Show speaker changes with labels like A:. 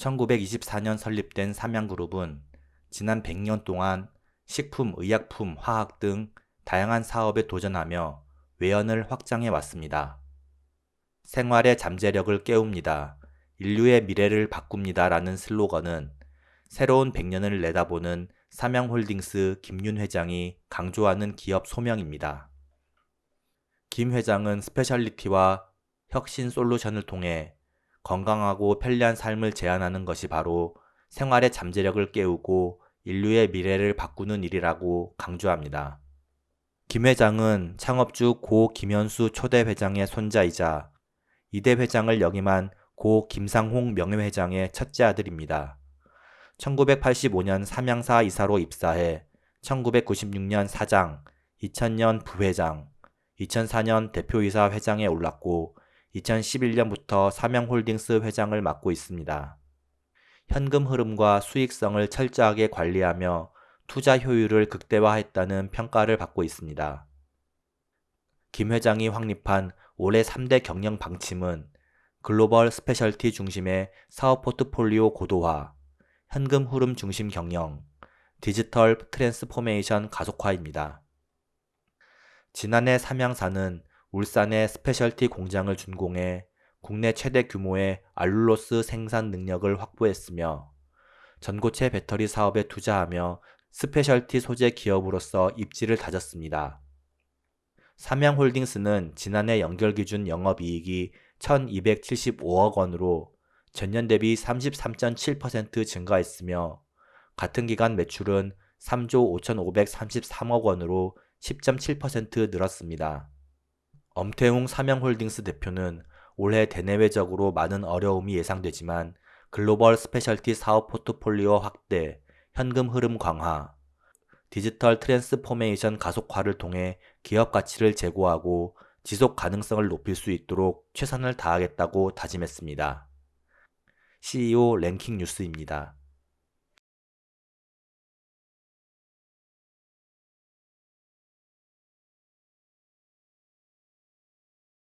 A: 1924년 설립된 삼양그룹은 지난 100년 동안 식품, 의약품, 화학 등 다양한 사업에 도전하며 외연을 확장해 왔습니다. 생활의 잠재력을 깨웁니다. 인류의 미래를 바꿉니다. 라는 슬로건은 새로운 100년을 내다보는 삼양홀딩스 김윤 회장이 강조하는 기업 소명입니다. 김 회장은 스페셜리티와 혁신 솔루션을 통해 건강하고 편리한 삶을 제안하는 것이 바로 생활의 잠재력을 깨우고 인류의 미래를 바꾸는 일이라고 강조합니다. 김 회장은 창업주 고 김현수 초대 회장의 손자이자 이대 회장을 역임한 고 김상홍 명예회장의 첫째 아들입니다. 1985년 삼양사 이사로 입사해 1996년 사장, 2000년 부회장, 2004년 대표이사 회장에 올랐고 2011년부터 삼양홀딩스 회장을 맡고 있습니다. 현금 흐름과 수익성을 철저하게 관리하며 투자 효율을 극대화했다는 평가를 받고 있습니다. 김 회장이 확립한 올해 3대 경영 방침은 글로벌 스페셜티 중심의 사업 포트폴리오 고도화, 현금 흐름 중심 경영, 디지털 트랜스포메이션 가속화입니다. 지난해 삼양사는 울산에 스페셜티 공장을 준공해 국내 최대 규모의 알룰로스 생산 능력을 확보했으며 전고체 배터리 사업에 투자하며 스페셜티 소재 기업으로서 입지를 다졌습니다. 삼양홀딩스는 지난해 연결 기준 영업이익이 1275억 원으로 전년 대비 33.7% 증가했으며 같은 기간 매출은 3조 5,533억 원으로 10.7% 늘었습니다. 엄태웅 삼양홀딩스 대표는 올해 대내외적으로 많은 어려움이 예상되지만 글로벌 스페셜티 사업 포트폴리오 확대, 현금 흐름 강화, 디지털 트랜스포메이션 가속화를 통해 기업 가치를 제고하고 지속 가능성을 높일 수 있도록 최선을 다하겠다고 다짐했습니다. CEO 랭킹 뉴스입니다.